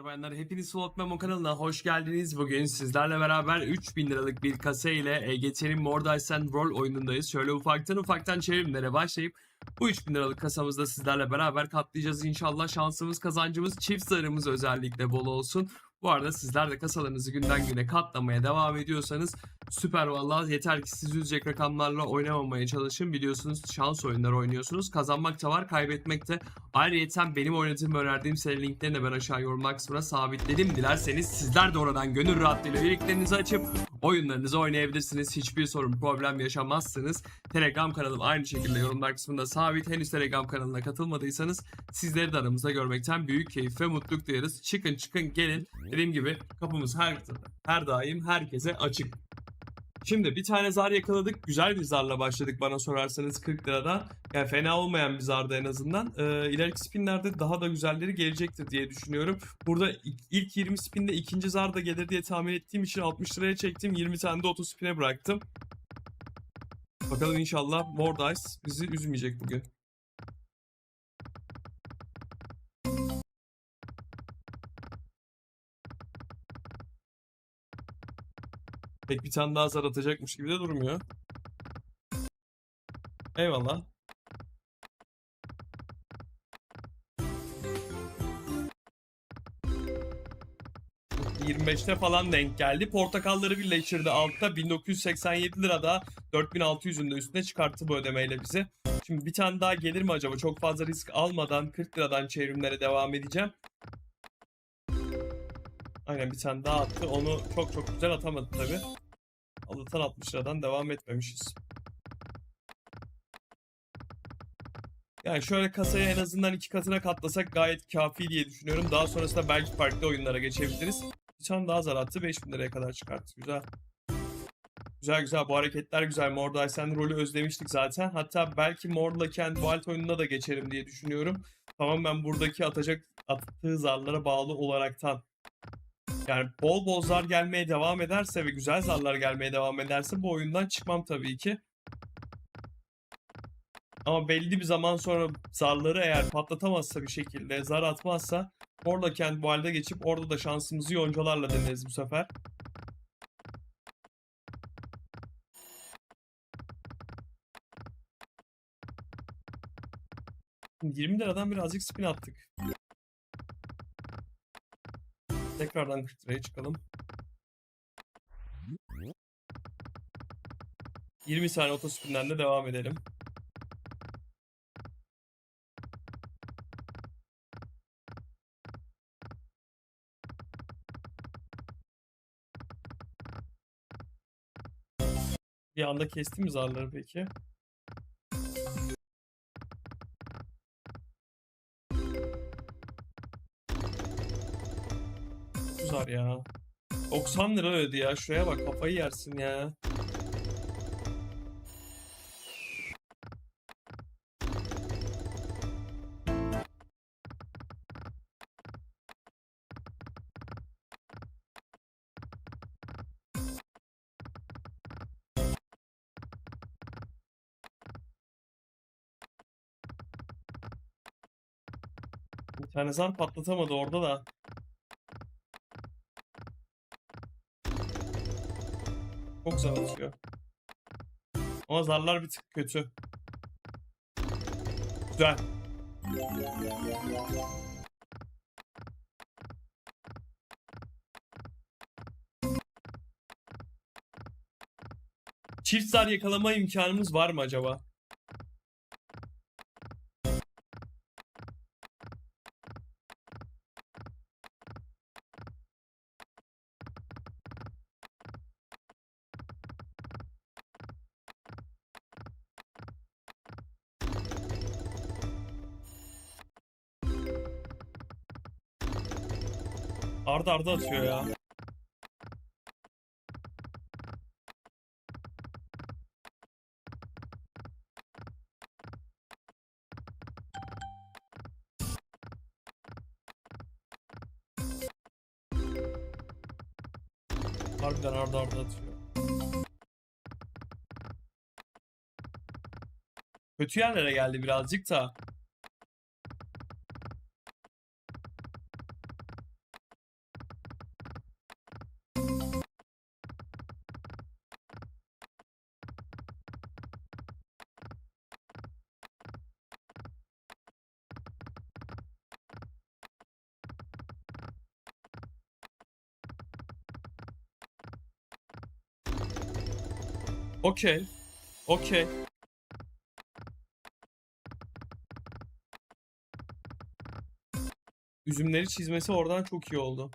Beyler bayanlar hepiniz Slot Memo kanalına hoş geldiniz. Bugün sizlerle beraber 3000 liralık bir kasa ile EGT'nin Mordice and Roll oyunundayız. Şöyle ufaktan ufaktan çevirimlere başlayıp bu 3000 liralık kasamızda sizlerle beraber katlayacağız inşallah. Şansımız kazancımız çift zarımız özellikle bol olsun. Bu arada sizler de kasalarınızı günden güne katlamaya devam ediyorsanız süper vallahi yeter ki siz üzecek rakamlarla oynamamaya çalışın. Biliyorsunuz şans oyunları oynuyorsunuz. Kazanmak da var kaybetmek de. Ayrıca benim oynadığım önerdiğim seri linklerini de ben aşağı yorum kısmına sabitledim. Dilerseniz sizler de oradan gönül rahatlığıyla birliklerinizi açıp oyunlarınızı oynayabilirsiniz. Hiçbir sorun problem yaşamazsınız. Telegram kanalım aynı şekilde yorumlar kısmında sabit. Henüz Telegram kanalına katılmadıysanız sizleri de aramızda görmekten büyük keyif ve mutluluk duyarız. Çıkın çıkın gelin. Dediğim gibi kapımız her her daim herkese açık. Şimdi bir tane zar yakaladık. Güzel bir zarla başladık bana sorarsanız 40 lirada. Yani fena olmayan bir zarda en azından. Ee, ileriki spinlerde daha da güzelleri gelecektir diye düşünüyorum. Burada ilk 20 spinde ikinci zar da gelir diye tahmin ettiğim için 60 liraya çektim. 20 tane de 30 spine bıraktım. Bakalım inşallah Mordice bizi üzmeyecek bugün. Pek bir tane daha zar atacakmış gibi de durmuyor. Eyvallah. ...25'te falan denk geldi. Portakalları birleştirdi altta. 1987 lirada 4600'ün de üstüne çıkarttı bu ödemeyle bizi. Şimdi bir tane daha gelir mi acaba? Çok fazla risk almadan 40 liradan çevrimlere devam edeceğim. Aynen bir tane daha attı. Onu çok çok güzel atamadı tabi. Allah'tan 60 liradan devam etmemişiz. Yani şöyle kasaya en azından iki katına katlasak gayet kafi diye düşünüyorum. Daha sonrasında belki farklı oyunlara geçebiliriz. Bir tane daha zar attı. 5000 liraya kadar çıkarttı. Güzel. Güzel güzel. Bu hareketler güzel. Mordor Sen rolü özlemiştik zaten. Hatta belki Mord'la Kent Wild oyununa da geçerim diye düşünüyorum. Tamam ben buradaki atacak attığı zarlara bağlı olaraktan. Yani bol bol zar gelmeye devam ederse ve güzel zarlar gelmeye devam ederse bu oyundan çıkmam tabii ki. Ama belli bir zaman sonra zarları eğer patlatamazsa bir şekilde zar atmazsa orada kendi bu halde geçip orada da şansımızı yoncalarla deneriz bu sefer. Şimdi 20 liradan birazcık spin attık. Tekrardan 40 liraya çıkalım. 20 saniye otospinden de devam edelim. Bir anda kesti mi zarları peki? Ya. 90 lira ödedi ya. Şuraya bak kafayı yersin ya. Bir tane zar patlatamadı orada da. Çok güzel atıyor. Ama zarlar bir tık kötü. Güzel. Çift zar yakalama imkanımız var mı acaba? Arda arda atıyor ya. Harbiden arda arda atıyor. Kötü yerlere geldi birazcık da. Okey. Okey. Üzümleri çizmesi oradan çok iyi oldu.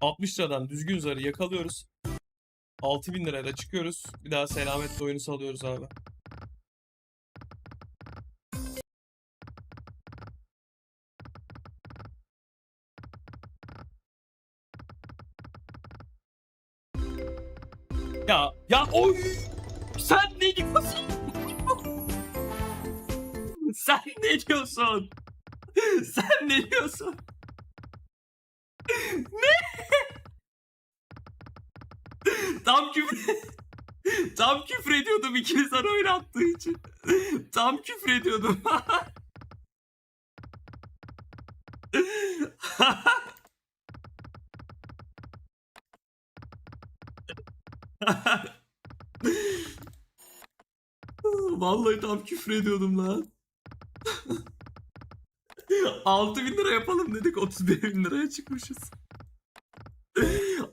...60 liradan düzgün zarı yakalıyoruz. 6000 lirayla çıkıyoruz. Bir daha selametle oyunu salıyoruz abi. Ya ya oy! Sen ne diyorsun? Sen ne diyorsun? Sen ne diyorsun? Ne? Tam küfür Tam küfür ediyordum ikili sana oynattığı için. Tam küfür ediyordum. Vallahi tam küfür ediyordum lan. 6000 bin lira yapalım dedik 31 bin liraya çıkmışız.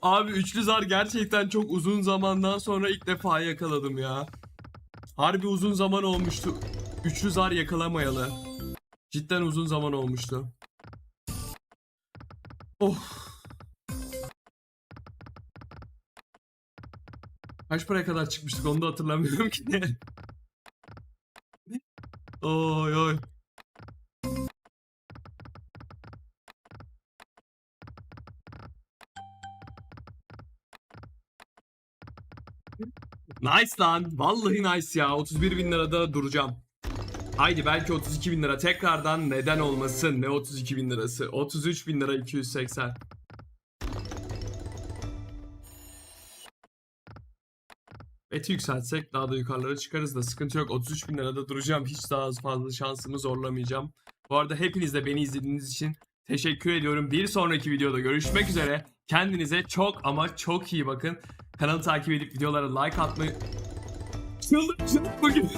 Abi üçlü zar gerçekten çok uzun zamandan sonra ilk defa yakaladım ya. Harbi uzun zaman olmuştu. Üçlü zar yakalamayalı. Cidden uzun zaman olmuştu. Oh. Kaç paraya kadar çıkmıştık onu da hatırlamıyorum ki. oy oy. Nice lan. Vallahi nice ya. 31 bin lirada duracağım. Haydi belki 32 bin lira. Tekrardan neden olmasın? Ne 32 bin lirası? 33 bin lira 280. Beti yükseltsek daha da yukarılara çıkarız da sıkıntı yok. 33 bin lirada duracağım. Hiç daha fazla şansımı zorlamayacağım. Bu arada hepiniz de beni izlediğiniz için teşekkür ediyorum. Bir sonraki videoda görüşmek üzere. Kendinize çok ama çok iyi bakın. Kanalı takip edip videolara like atmayı... Çıldıracağım bugün.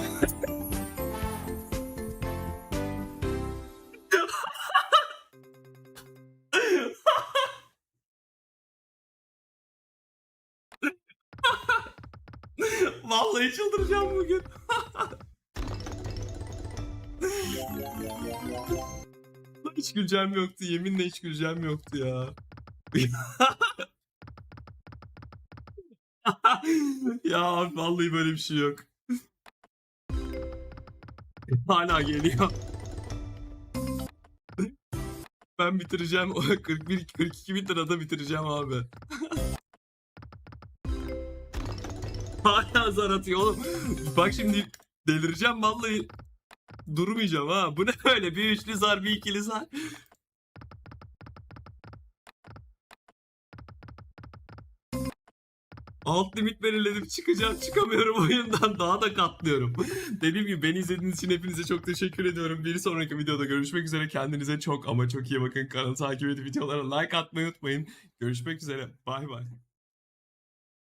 Vallahi çıldıracağım bugün. hiç güleceğim yoktu. Yeminle hiç güleceğim yoktu ya. ya abi vallahi böyle bir şey yok. Hala geliyor. Ben bitireceğim. 41 42 bin lirada bitireceğim abi. Hala zar atıyor oğlum. Bak şimdi delireceğim vallahi. Durmayacağım ha. Bu ne böyle? Bir üçlü zar, bir ikili zar. Alt limit belirledim çıkacağım çıkamıyorum oyundan daha da katlıyorum. Dediğim gibi beni izlediğiniz için hepinize çok teşekkür ediyorum. Bir sonraki videoda görüşmek üzere. Kendinize çok ama çok iyi bakın. Kanalı takip edip videolara like atmayı unutmayın. Görüşmek üzere. Bay bay.